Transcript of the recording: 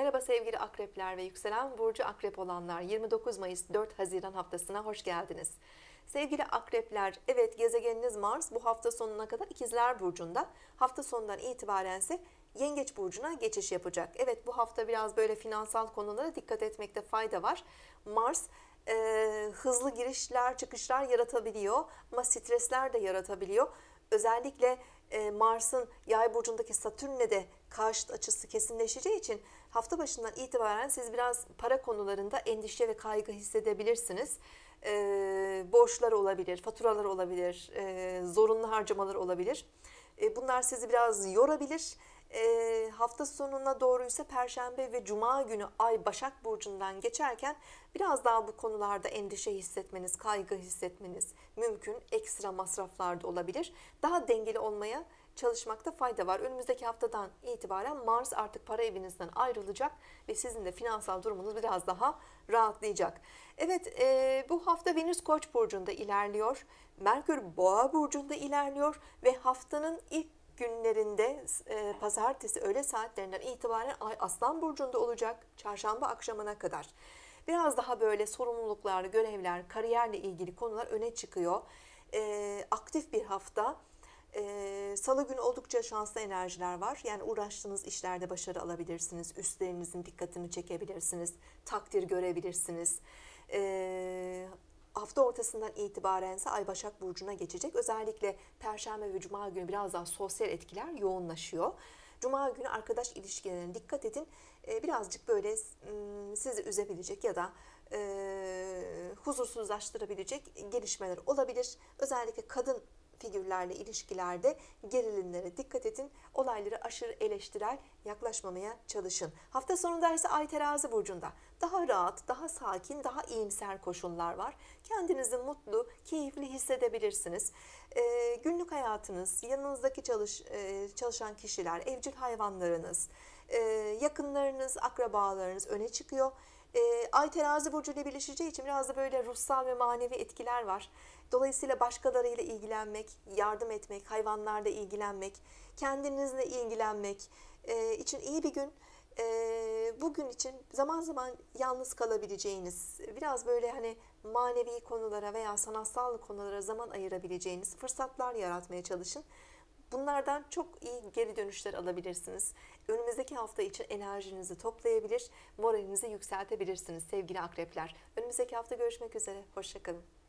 Merhaba sevgili akrepler ve yükselen burcu akrep olanlar 29 Mayıs 4 Haziran haftasına hoş geldiniz. Sevgili akrepler evet gezegeniniz Mars bu hafta sonuna kadar ikizler burcunda hafta sonundan itibaren ise yengeç burcuna geçiş yapacak. Evet bu hafta biraz böyle finansal konulara dikkat etmekte fayda var. Mars e, hızlı girişler çıkışlar yaratabiliyor ama stresler de yaratabiliyor. Özellikle e, Mars'ın yay burcundaki Satürn'le de karşıt açısı kesinleşeceği için hafta başından itibaren siz biraz para konularında endişe ve kaygı hissedebilirsiniz. E, borçlar olabilir, faturalar olabilir, e, zorunlu harcamalar olabilir. E, bunlar sizi biraz yorabilir. E, hafta sonuna doğru ise Perşembe ve Cuma günü Ay Başak Burcu'ndan geçerken biraz daha bu konularda endişe hissetmeniz, kaygı hissetmeniz mümkün. Ekstra masraflar da olabilir. Daha dengeli olmaya çalışmakta fayda var. Önümüzdeki haftadan itibaren Mars artık para evinizden ayrılacak ve sizin de finansal durumunuz biraz daha rahatlayacak. Evet e, bu hafta Venüs Koç burcunda ilerliyor. Merkür Boğa burcunda ilerliyor ve haftanın ilk günlerinde e, pazartesi öğle saatlerinden itibaren Ay Aslan burcunda olacak çarşamba akşamına kadar. Biraz daha böyle sorumluluklar, görevler, kariyerle ilgili konular öne çıkıyor. E, aktif bir hafta. E, Salı günü oldukça şanslı enerjiler var. Yani uğraştığınız işlerde başarı alabilirsiniz. Üstlerinizin dikkatini çekebilirsiniz. Takdir görebilirsiniz. E, hafta ortasından itibaren ise Ay Başak Burcu'na geçecek. Özellikle Perşembe ve Cuma günü biraz daha sosyal etkiler yoğunlaşıyor. Cuma günü arkadaş ilişkilerine dikkat edin. Ee, birazcık böyle sizi üzebilecek ya da e, huzursuzlaştırabilecek gelişmeler olabilir. Özellikle kadın figürlerle ilişkilerde gerilimlere dikkat edin. Olayları aşırı eleştirel yaklaşmamaya çalışın. Hafta sonunda ise Ay Terazi burcunda daha rahat, daha sakin, daha iyimser koşullar var. Kendinizi mutlu, keyifli hissedebilirsiniz. E, günlük hayatınız, yanınızdaki çalış, e, çalışan kişiler, evcil hayvanlarınız, e, yakınlarınız, akrabalarınız öne çıkıyor. E, Ay terazi burcu ile birleşeceği için biraz da böyle ruhsal ve manevi etkiler var. Dolayısıyla başkalarıyla ilgilenmek, yardım etmek, hayvanlarla ilgilenmek, kendinizle ilgilenmek e, için iyi bir gün. E, bugün için zaman zaman yalnız kalabileceğiniz, biraz böyle hani manevi konulara veya sanatsal konulara zaman ayırabileceğiniz fırsatlar yaratmaya çalışın. Bunlardan çok iyi geri dönüşler alabilirsiniz. Önümüzdeki hafta için enerjinizi toplayabilir, moralinizi yükseltebilirsiniz sevgili akrepler. Önümüzdeki hafta görüşmek üzere. Hoşçakalın.